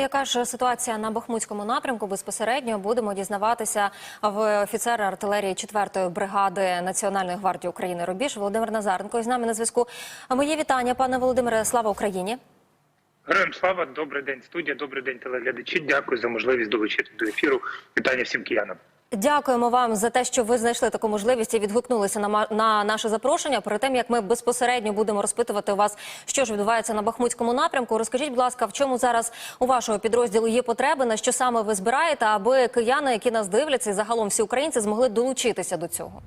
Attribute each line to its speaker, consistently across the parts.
Speaker 1: Яка ж ситуація на Бахмутському напрямку безпосередньо будемо дізнаватися в офіцера артилерії 4-ї бригади Національної гвардії України Рубіж Володимир Назаренко. І з нами на зв'язку. Моє вітання, пане Володимире. Слава Україні.
Speaker 2: Героям слава, добрий день, студія, добрий день, телеглядачі. Дякую за можливість долучити до ефіру. Вітання всім киянам.
Speaker 1: Дякуємо вам за те, що ви знайшли таку можливість і відгукнулися на, на наше запрошення. Перед тим як ми безпосередньо будемо розпитувати у вас, що ж відбувається на Бахмутському напрямку. Розкажіть, будь ласка, в чому зараз у вашого підрозділу є потреби, на що саме ви збираєте, аби кияни, які нас дивляться, і загалом всі українці змогли долучитися до цього.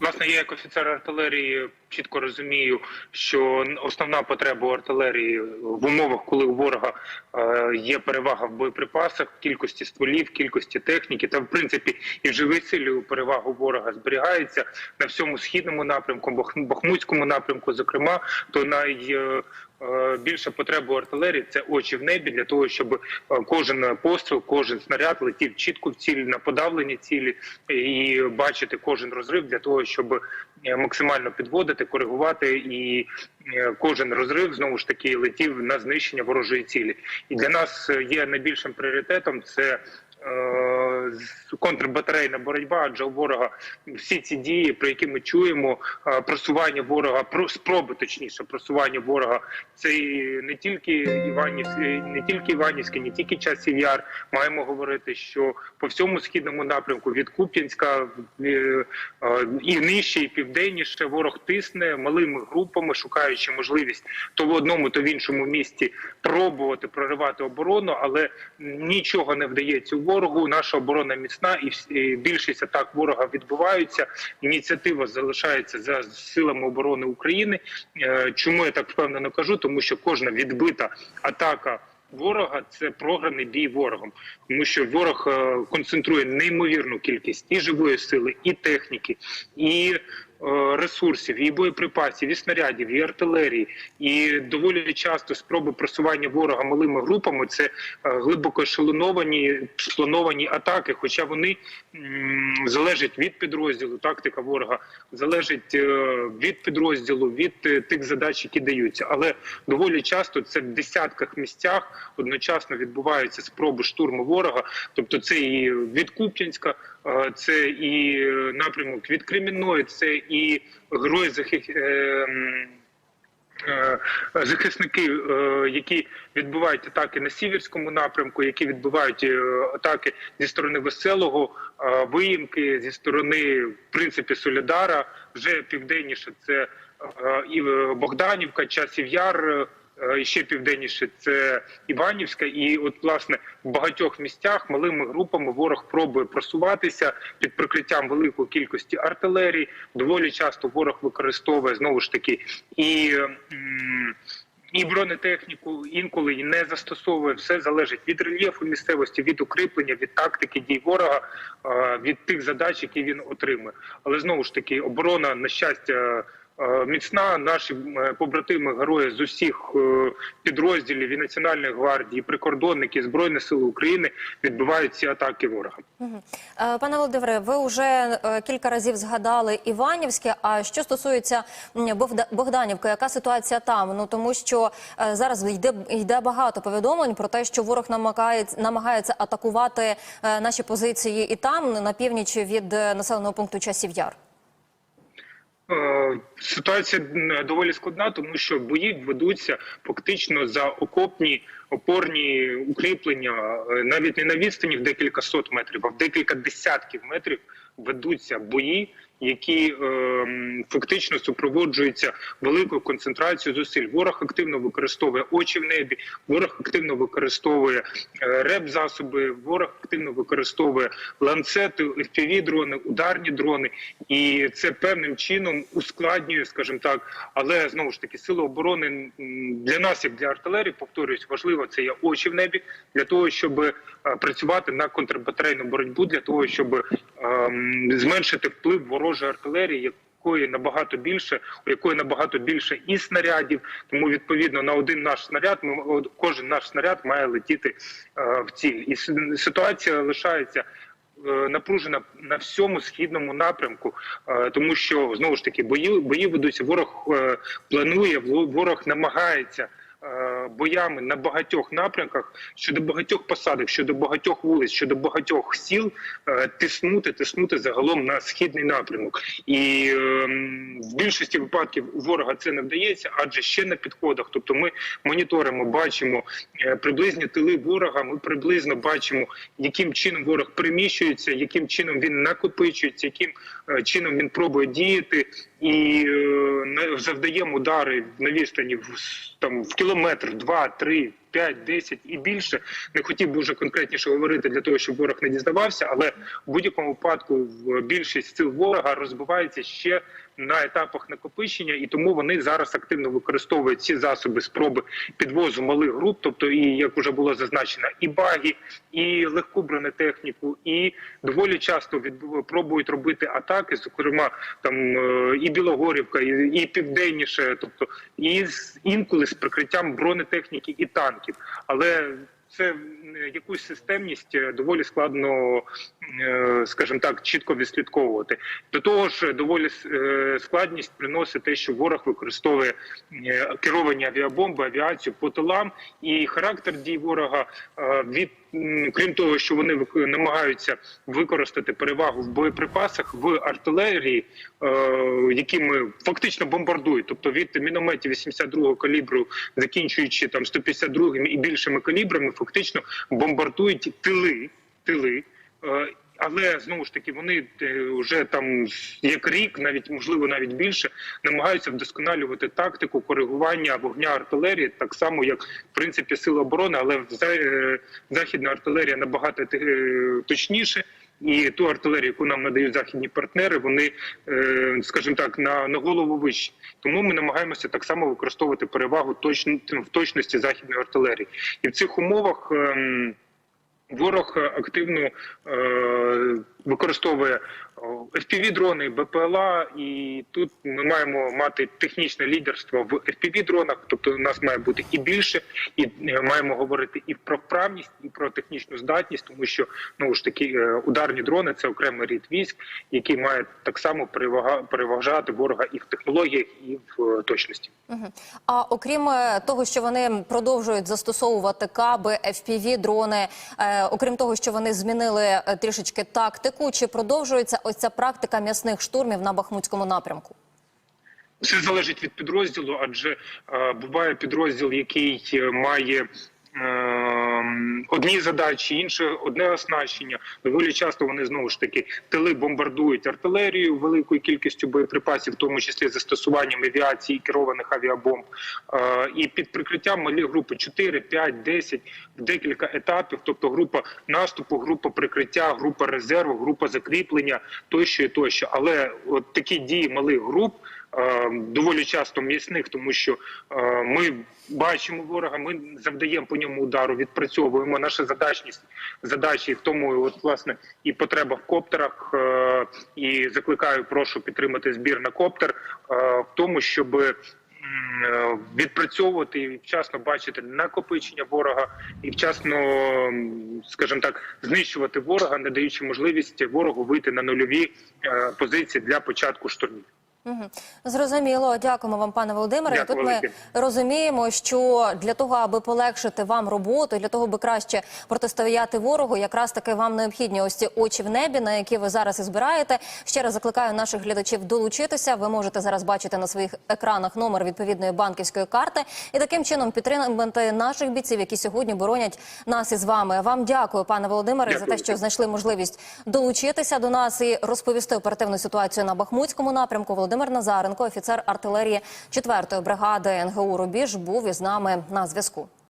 Speaker 2: Власне, я як офіцер артилерії чітко розумію, що основна потреба у артилерії в умовах, коли у ворога е, є перевага в боєприпасах, в кількості стволів, в кількості техніки, та в принципі і в живій силі перевага ворога зберігається на всьому східному напрямку, Бах- Бахмутському напрямку, зокрема, то най е, е, більша потреба артилерії це очі в небі для того, щоб кожен постріл, кожен снаряд летів чітко в ціль на подавлені цілі і бачити кожен розрив для того, щоб максимально підводити, коригувати і е, кожен розрив знову ж таки летів на знищення ворожої цілі. І для нас е, є найбільшим пріоритетом це. Е, Контрбатарейна боротьба, адже у ворога всі ці дії, про які ми чуємо, е, просування ворога, про спроби точніше, просування ворога, це і не тільки Іванівське, не тільки Іванівське, не тільки часів яр. Маємо говорити, що по всьому східному напрямку від Куп'янська е, е, і нижче, і південніше ворог тисне малими групами, шукаючи можливість то в одному, то в іншому місті пробувати проривати оборону, але нічого не вдається ворогу. Наша оборона міцна, і більшість атак ворога відбуваються. Ініціатива залишається за силами оборони України. Е, Чому я так впевнено кажу? Тому що кожна відбита атака. Ворога це програний бій ворогом, тому що ворог е, концентрує неймовірну кількість і живої сили, і техніки, і ресурсів, і боєприпасів, і снарядів, і артилерії, і доволі часто спроби просування ворога малими групами це е, глибоко ешелоновані сплановані атаки. Хоча вони залежать від підрозділу, тактика ворога залежить е, від підрозділу, від е, тих задач, які даються. Але доволі часто це в десятках місцях одночасно відбуваються спроби штурму ворога. Тобто, це і від Куп'янська, е, це і е, напрямок від Кремінної, це і герої е, е, Захисники, е, які відбувають атаки на сіверському напрямку, які відбувають е, атаки зі сторони веселого е, виїмки, зі сторони в принципі Солідара, вже південніше це е, і е, Богданівка, Часів Яр. Е, Ще південніше це Іванівська, і от власне в багатьох місцях малими групами ворог пробує просуватися під прикриттям великої кількості артилерії. Доволі часто ворог використовує знову ж таки і. і бронетехніку інколи і не застосовує все залежить від рельєфу місцевості, від укріплення, від тактики дій ворога, е, від тих задач, які він отримує. Але знову ж таки, оборона на щастя. Е, Міцна наші е, побратими герої з усіх е, підрозділів і Національної гвардії, прикордонники збройних сил України відбивають ці атаки ворога.
Speaker 1: Пане Володимире, ви вже кілька разів згадали Іванівське. А що стосується Богданівки, яка ситуація там? Ну тому що зараз йде йде багато повідомлень про те, що ворог намагається намагається атакувати наші позиції і там на північ від населеного пункту Часів Яр.
Speaker 2: Е, Ситуація доволі складна, тому що бої ведуться фактично за окопні опорні укріплення, е, навіть не на відстані в декілька сот метрів, а в декілька десятків метрів ведуться бої, які е, фактично супроводжуються великою концентрацією зусиль. Ворог активно використовує очі в небі, ворог активно використовує е, реп засоби, ворог активно використовує ланцети, fpv дрони, ударні дрони, і це певним чином ускладнює, скажімо так. Але знову ж таки, сили оборони для нас, як для артилерії, повторюсь, важливо це є очі в небі для того, щоб е, працювати на контрбатарейну боротьбу, для того, щоб ем, зменшити вплив ворожої артилерії. Якої набагато більше, у якої набагато більше і снарядів, тому відповідно на один наш снаряд кожен наш снаряд має летіти е, в ціль, і ситуація лишається е, напружена на всьому східному напрямку, тому що знову ж таки бої бої ведуться. Ворог планує, ворог намагається. Боями на багатьох напрямках щодо багатьох посадок, щодо багатьох вулиць, щодо багатьох сіл е, тиснути, тиснути загалом на східний напрямок. І ем, в більшості випадків ворога це не вдається, адже ще на підходах. Тобто, ми моніторимо, бачимо е, приблизні тили ворога. Ми приблизно бачимо, яким чином ворог приміщується, яким чином він накопичується, яким е, чином він пробує діяти, і завдаємо удари на відстані в там в кілометр, два, три. 5, 10 і більше не хотів би вже конкретніше говорити для того, щоб ворог не дізнавався, але в будь-якому випадку в більшість сил ворога розбивається ще на етапах накопичення, і тому вони зараз активно використовують ці засоби спроби підвозу малих груп, тобто і як вже було зазначено, і баги, і легку бронетехніку, і доволі часто відбу- пробують робити атаки, зокрема там е, і Білогорівка, і, і південніше, тобто і інколи з прикриттям бронетехніки і танків, але це якусь системність е, доволі складно, е, скажімо так, чітко відслідковувати. До того ж, доволі е, складність приносить те, що ворог використовує е, керовані авіабомби, авіацію по тилам, і характер дій ворога е, від крім того, що вони намагаються використати перевагу в боєприпасах в артилерії, якими фактично бомбардують, тобто від мінометів 82-го калібру, закінчуючи там 152-ми і більшими калібрами, фактично бомбардують тили, тили. Але знову ж таки вони е, вже там як рік, навіть можливо навіть більше, намагаються вдосконалювати тактику коригування вогня артилерії, так само як в принципі сили оборони, але е, західна артилерія набагато е, точніше. І ту артилерію, яку нам надають західні партнери, вони, скажімо так, на, на голову вищі. Тому ми намагаємося так само використовувати перевагу точно в точності західної артилерії. І в цих умовах. Ворог активно е, використовує FPV-дрони, БПЛА, і тут ми маємо мати технічне лідерство в FPV-дронах, тобто у нас має бути і більше, і е, маємо говорити і про вправність, і про технічну здатність, тому що ну ж таки е, ударні дрони це окремий рід військ, який має так само переважати ворога і в технологіях, і в е, точності.
Speaker 1: А окрім того, що вони продовжують застосовувати каби, FPV, дрони, окрім того, що вони змінили трішечки тактику, чи продовжується ось ця практика м'ясних штурмів на Бахмутському напрямку?
Speaker 2: Все залежить від підрозділу, адже е, буває підрозділ, який е, має. е, Одні задачі, інші одне оснащення. Доволі часто вони знову ж таки тили бомбардують артилерію великою кількістю боєприпасів, в тому числі застосуванням авіації керованих авіабомб. Е, І під прикриттям малі групи 4, 5, 10 в декілька етапів. Тобто група наступу, група прикриття, група резерву, група закріплення тощо і тощо. Але от такі дії малих груп доволі часто м'ясних, тому що е, ми бачимо ворога, ми завдаємо по ньому удару, відпрацьовуємо наша задачність задачі в тому, от власне і потреба в коптерах. е, І закликаю, прошу підтримати збір на коптер е, в тому, щоб е, відпрацьовувати і вчасно бачити накопичення ворога і вчасно, скажімо так, знищувати ворога, не даючи можливість ворогу вийти на нульові е, позиції для початку штурмів.
Speaker 1: Зрозуміло, дякуємо вам, пане Володимире.
Speaker 2: Дякую
Speaker 1: Тут ми
Speaker 2: велике.
Speaker 1: розуміємо, що для того, аби полегшити вам роботу, для того, аби краще протистояти ворогу, якраз таки вам необхідні ось ці очі в небі, на які ви зараз і збираєте. Ще раз закликаю наших глядачів долучитися. Ви можете зараз бачити на своїх екранах номер відповідної банківської карти і таким чином підтримати наших бійців, які сьогодні боронять нас із вами. Вам дякую, пане Володимире, за те, що знайшли можливість долучитися до нас і розповісти оперативну ситуацію на Бахмутському напрямку. Володимир Назаренко, офіцер артилерії 4-ї бригади НГУ Рубіж, був із нами на зв'язку.